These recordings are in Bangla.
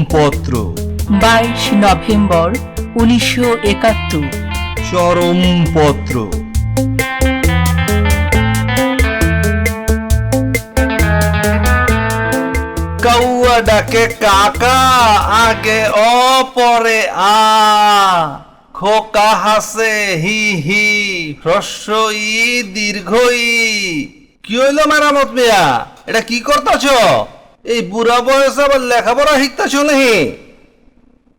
চরমপত্র বাইশ নভেম্বর উনিশশো একাত্তর। চরমপত্র কাউয়া ডাকে কাকা আগে অ পরে আ। খোকা হাসে হি হি হ্রস্ব ই দীর্ঘ কি হইল মেরামত মিয়া? এটা কি করতেছ? এই বুড়া বয়সে আবার লেখাপড়া শিখতেছ নাহি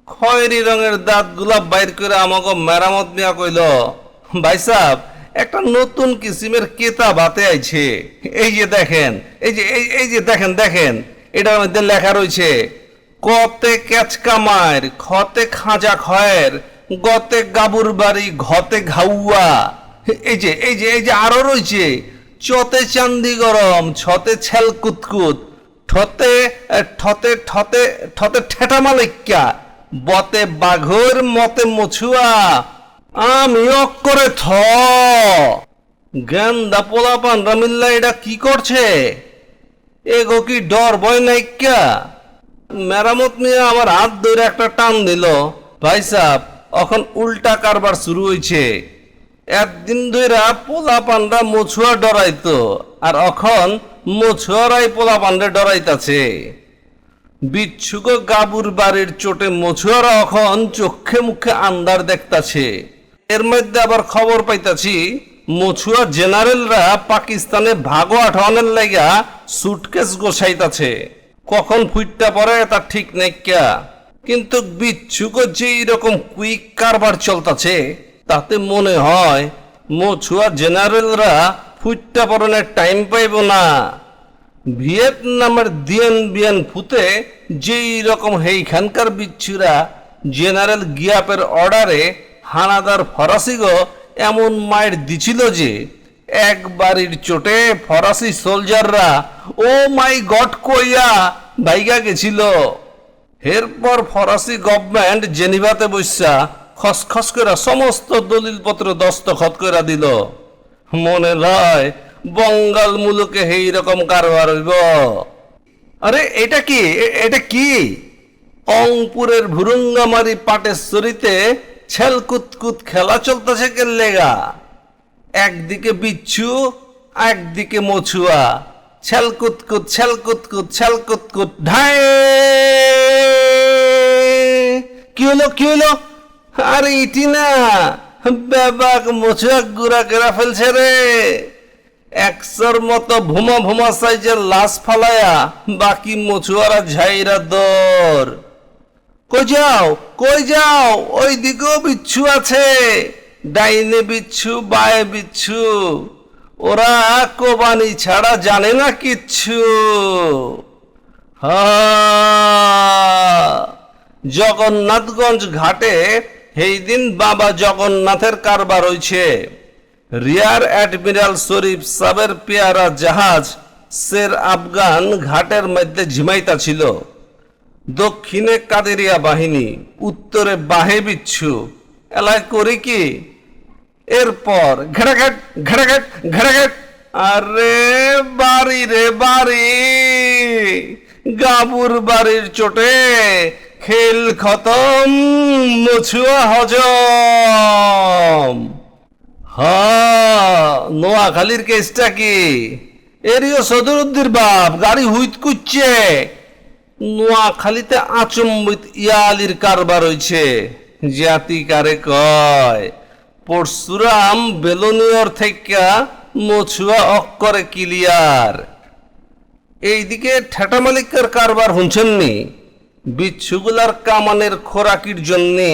খয়েরি রঙের দাঁত গুলাব বাইর করে আমাকে মেরামত মিয়া কইল, ভাই সাহ একটা নতুন কিসিমের কেতাব হাতে আইছে। এই যে দেখেন, এই যে, এই এই যে দেখেন দেখেন, এটার মধ্যে লেখা রয়েছে কতে ক্যাচকা মায়ের, খতে খাঁজা খয়ের, গতে গাবুর বাড়ি, ঘতে ঘাউয়া। এই যে এই যে এই যে আরও রয়েছে, চতে চান্দি গরম, ছতে ছেল কুতকুত ঠতে ঠতে ঠতে ঠতে ঠেটা মালিকা বতে বাঘর মতে মছুয়া। আমি করে থ। গেন্দা পোলা পান্ডা মিল্লা এটা কি করছে? এগো কি ডর, ভয় নাইকা মেরামত নিয়ে আমার হাত ধরে একটা টান দিল। ভাই সাহ এখন উল্টা কারবার শুরু হয়েছে একদিন ধইরা পোলা পান্ডা মছুয়া ডরাইতো, আর এখন মছুয়ারাই পোলা পান্ডা ডরাইতাছে। বিচ্ছুক গাবুর বাড়ির চোটে মছুয়ারা এখন চোখে মুখে আন্দার দেখতাছে। এর মধ্যে আবার খবর পাইতাছি, মছুয়া জেনারেলরা পাকিস্তানে ভাগো আঠানের লাগা সুটকেস গোছাইতাছে। কখন ফুইটটা পরে তার ঠিক নেই ক্যা কিন্তু বিচ্ছুক যে এরকম কুইক কারবার চলতাছে, তাতে মনে হয় মছুয়া জেনারেলরা ফুইটটা পরনের টাইম পাইব না। ভিয়েতনামের দিয়েন বিয়েন ফুতে যেই রকম হেইখানকার বিচ্ছুরা জেনারেল গিয়াপের অর্ডারে হানাদার ফরাসিগো এমন মায়ের দিছিল যে এক বাড়ির চোটে ফরাসি সোলজাররা, ও মাই গড, কইয়া বাইগা গেছিল। এরপর ফরাসি গভর্নমেন্ট জেনিভাতে বসা খসখস করে সমস্ত দলিলপত্র দস্তখত করে দিল। মনে লয় বঙ্গাল মুলুকে এই রকম কারবার হইব। আরে এটা কি? এটা কি? অংপুরের ভুরুঙ্গামারি পাটেশ্বরীতে ছেল কুতকুত খেলা চলতেছে কে লেগা? একদিকে বিচ্ছু একদিকে মছুয়া। ছেল কুতকুত ছেল কুতকুত ছেল কুতকুত ঢাই! কি হলো কি হলো? আরে ইটি না! বেবাক মছুয়া গুড়া কেরা ফেলছে রে? একশোর মতো ভুমা ভুমা সাইজের লাশ ফালায়া বাকি মছুয়ারা ঝাইরা দর। কই যাও কই যাও ওই দিকেও বিচ্ছু আছে। ডাইনে বিচ্ছু, বায়ে বিচ্ছু। ওরা কোবানি ছাড়া জানে না কিচ্ছু। হ্যাঁ জগন্নাথগঞ্জ ঘাটে সেই দিন বাবা জগন্নাথের কারবার হইছে। রিয়ার অ্যাডমিরাল শরীফ সাবের পেয়ারা জাহাজ সের আফগান ঘাটের মধ্যে ঝিমাইতা ছিল দক্ষিণে কাদেরিয়া বাহিনী, উত্তরে বাহে বিচ্ছু। এলায় করি কি? এরপর ঘেড়াঘেট ঘেড়াঘেট ঘেড়াঘেট আরে বাড়ি রে বাড়ি, গাবুর বাড়ির চোটে খেল খতম মছুয়া হজম। হ্যাঁ নোয়াখালীর কেসটা কি? এরিও সদরুদ্দির বাপ, গাড়ি হুইত কুচ্ছে নোয়াখালীতে আচম্বিত ইয়ালির কারবার হইছে। জাতি কারে কয়? পরশুরাম বেলনিয়র থেকে মছুয়া অক্করে ক্লিয়ার। এইদিকে ঠেটা মালিকের কারবার শুনছেননি? বিচ্ছুগুলার কামানের খোরাকির জন্যে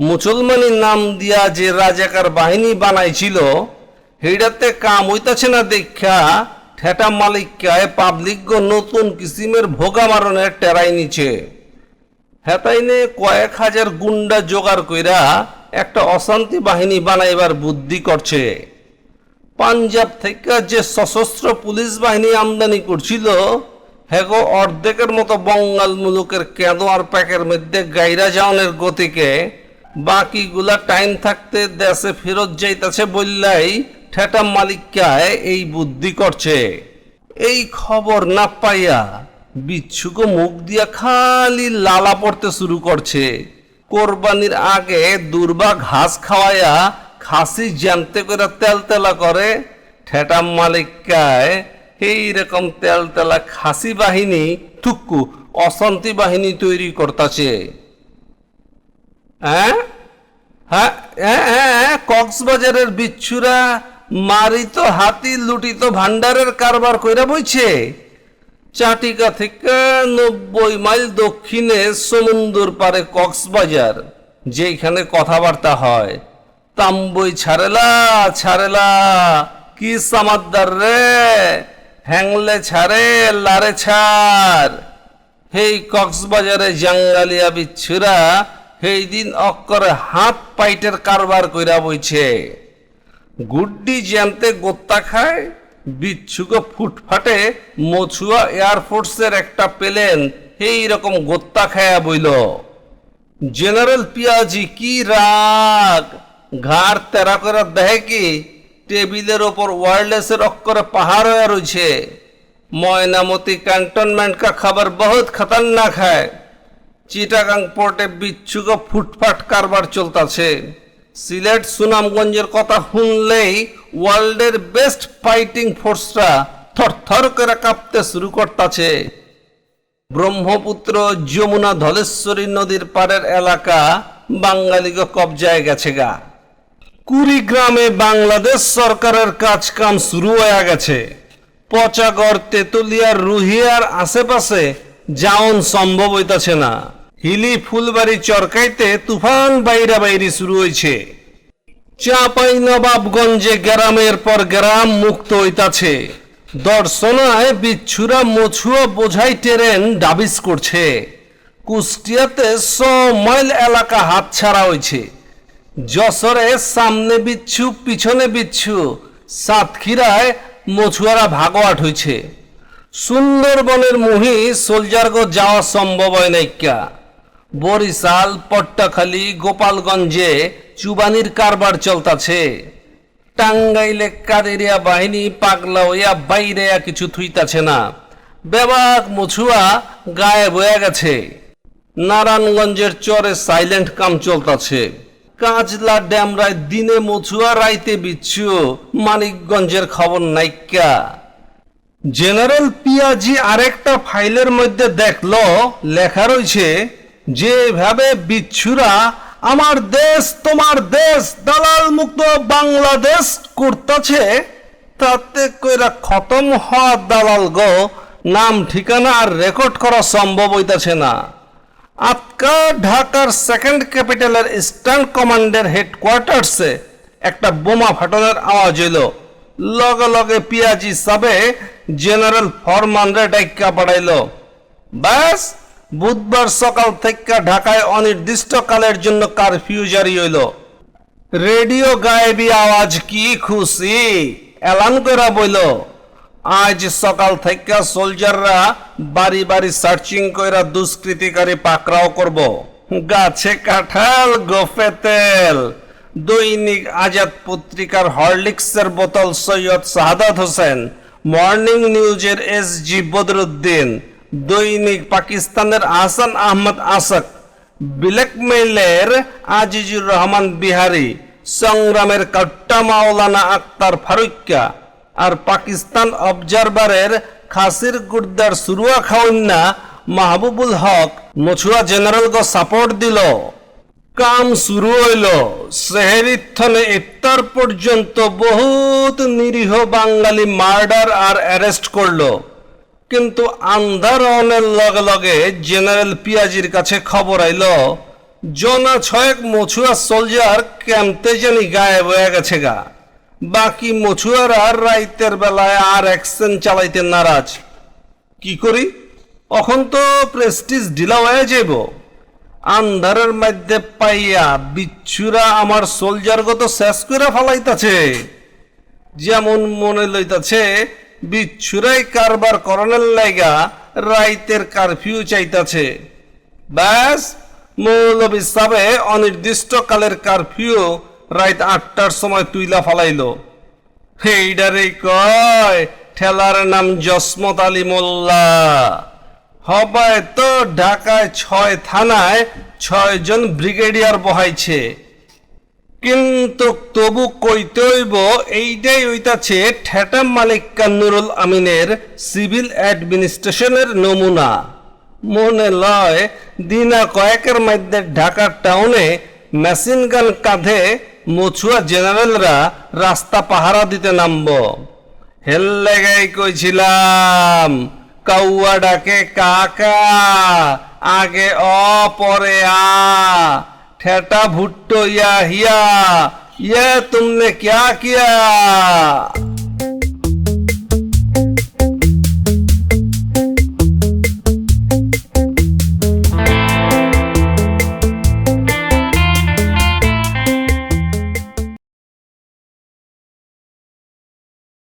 মুসলমানি নাম দিয়া যে রাজাকার বাহিনী বানাইছিল, সেইটাতে কাম হইতাছে না দেখা ঠেটা মালিকায় পাবলিক নতুন কিসিমের ভোগা মারণের টেরাই নিছে। হেতাইনে কয়েক হাজার গুন্ডা জোগাড় কইরা একটা অশান্তি বাহিনী বানাইবার বুদ্ধি করছে। পাঞ্জাব থেকে যে সশস্ত্র পুলিশ বাহিনী আমদানি করছিল হেগো অর্ধেকের মতো বঙ্গাল মুলুকের কেঁদো আর প্যাকের মধ্যে গাইরা যাওনের গতিকে বাকিগুলা টাইম থাকতে দেশে ফেরত যাইতাছে বললাই ঠেটা মালিকায় এই বুদ্ধি করছে। এই খবর না পাইয়া বিচ্ছুকে মুখ দিয়া খালি লালা পড়তে শুরু করছে। কোরবানির আগে দুর্বা ঘাস খাওয়াইয়া খাসি জানতে করে তেল তেলা করে ঠেটাম মালিকায় এই রকম তেল তেলা খাসি বাহিনী থুক্কু অশান্তি বাহিনী তৈরি করতেছে। হ্যাঁ? হ্যাঁ হ্যাঁ হ্যাঁ, হ্যাঁ, কক্সবাজারের বিচ্ছুরা মারিত হাতি লুটিত ভান্ডারের কারবার কইরা বইছে। চাটিকা থেকে নব্বই মাইল দক্ষিণে সমুদ্র পারে কক্সবাজার যেখানে কথাবার্তা হয়। তাম্বই ছাড়েলা ছাড়েলা কি সামাদ্দার রে? হ্যাংলে ছাড়ে, লারে ছাড়। হেই কক্সবাজারে জাঙ্গালিয়া বিচ্ছুরা সেই দিন অক্করে হাত পাইটের কারবার কইরা বইছে। গুড্ডি জ্যান্তে গোত্তা খায়, বিচ্ছুকে ফুটফাটে মছুয়া এয়ারফোর্সের একটা প্লেন এই রকম গোত্তা খায়া বইল। জেনারেল পিয়াজি কি রাগ, ঘাড় তেরা করে দেহে কি টেবিলের ওপর ওয়্যারলেসের অক্ষরে পাহাড় হয়ে রয়েছে। ময়নামতি ক্যান্টনমেন্ট কা খাবার বহুত খতরনাক হ্যায় চিটাগাং পোর্টে বিচ্ছুকে ফুটফাট কারবার চলতেছে। সিলেট সুনামগঞ্জের কথা শুনলেই ওয়ার্ল্ডের বেস্ট ফাইটিং ফোর্সরা থরথর করে কাঁপতে শুরু করতেছে। ব্রহ্মপুত্র যমুনা ধলেশ্বরী নদীর পাড়ের এলাকা বাঙালিকে কবজায় গেছে গা। কুড়িগ্রামে বাংলাদেশ সরকারের কাজ কাম শুরু হয়ে গেছে। পচাগড় তেতুলিয়ার রুহিয়ার আশেপাশে যাওন সম্ভব হইতাছে না। হিলি, ফুলবাড়ি চরকাইতে তুফান বাইরা বাইরি শুরু হয়েছে চাপাই নবাবগঞ্জে গ্রামের পর গ্রাম মুক্ত হইতাছে। দর্শনায় বিচ্ছুরা মছুয়া বোঝাই ট্রেন ডাবিস করছে। কুষ্টিয়াতে ছ মাইল এলাকা হাতছাড়া হয়েছে যশোরে সামনে বিচ্ছু, পিছনে বিচ্ছু, সাতক্ষীরায় মছুয়ারা ভাগোয়াট হয়েছে সুন্দরবনের মুহি সোলজারগো যাওয়া সম্ভব হয় নাইকা বরিশাল, পট্টাখালী, গোপালগঞ্জে চুবানির কারবার চলতাছে। টাঙ্গাইলে কাদেরিয়া বাহিনী পাগলা হইয়া বাইরে কিছু থুইতাছে না। বেবাক মছুয়া গায়ে বয়ে গেছে। নারায়ণগঞ্জের চরে সাইলেন্ট কাম চলতাছে। কাজলা ড্যামরায় দিনে মছুয়া রাইতে বিচ্ছু। মানিকগঞ্জের খবর নাইকা। জেনারেল পিয়াজি আরেকটা ফাইলের মধ্যে দেখল, লেখা রয়েছে, যেভাবে বিচ্ছুরা, আমার দেশ তোমার দেশ, দালাল মুক্ত বাংলাদেশ করতেছে, তাতে কইরা খতম হওয়া দালাল গো, নাম ঠিকানা আর রেকর্ড করা সম্ভব হইতাছে না। আজকা ঢাকার সেকেন্ড ক্যাপিটালের ইস্টার্ন কমান্ডের হেডকোয়ার্টার্সে একটা বোমা ফাটানোর আওয়াজ এলো। লগে লগে পিয়াজি সাবে জেনারেল ফরমানরে ডাইকা পাঠাইলো ব্যাস, বুধবার সকাল থেকে ঢাকায় অনির্দিষ্টকালের জন্য কারফিউ জারি হইল। রেডিও গায়েবী আওয়াজ কি খুশি? এলান করা বইল আজ সকাল থেকে সোলজাররা বাড়ি বাড়ি সার্চিং কইরা দুষ্কৃতিকারী পাকড়াও করব। গাছে কাঁঠাল, গোফে তেল। দৈনিক আজাদ পত্রিকার হরলিক্সের বোতল সৈয়দ শাহাদাত হোসেন, মর্নিং নিউজের এস জি বদরুদ্দিন, দৈনিক পাকিস্তানের আহসান আহমদ আসক ব্ল্যাকমেইলের আজিজুর রহমান বিহারি, সংগ্রামের কাট্টা মাওলানা আক্তার ফারুক্কা আর পাকিস্তান অবজারভারের খাসির গুর্দার সুরুয়া খাওয়ান্না মাহবুবুল হক মছুয়া জেনারেলকে সাপোর্ট দিল। কাম শুরু হইল। সেহেরিথনে ইফতার পর্যন্ত বহুত নিরীহ বাঙালি মার্ডার আর অ্যারেস্ট করল। কিন্তু আন্ধারনের লগে লগে জেনারেল পিয়াজির কাছে খবর আইল, জনা ছয়েক মছুয়া সোলজার ক্যাম্পতে জানি গায়েব হয়ে গেছে গা। বাকি মছুয়ারা রাইতের বেলায় আর অ্যাকশন চালাইতে নারাজ। কি করি? এখন তো প্রেস্টিজ ঢিলা হয়ে যাব আন্ধারের মধ্যে পাইয়া বিচ্ছুরা আমার সোলজারগত শেষ করে ফেলাইতাছে। যেমন মনে লইতাছে, বিচ্ছুরাই কারবার করণের লাইগা রাইতের কারফিউ চাইতাছে। ব্যাস, মৌলবী সাবে অনির্দিষ্টকালের কারফিউ রাইত আটটার সময় তুইলা ফালাইল। এইডারে কয়, ঠেলার নাম জসমত আলী মোল্লা। হবায় তো ঢাকায় ছয় থানায় ছয় জন ব্রিগেডিয়ার বহাইছে। কিন্তু তবু কইতে হইব, এইটাই হইতাছে ঠেটা মালিক কান্নুরুল আমিনের সিভিল অ্যাডমিনিস্ট্রেশনের নমুনা। মনে লয়, দিনা কয়েকের মধ্যে ঢাকা টাউনে মেশিন গান কাঁধে মছুয়া জেনারেলরা রাস্তা পাহারা দিতে নামব। হেল লেগাই কইছিলাম, কাউয়া ডাকে কাকা, আগে অ, পরে আ, ঠেটা ভুট্টো ইয়া হিয়া ইয়ে তুমনে কিয়া কিয়া।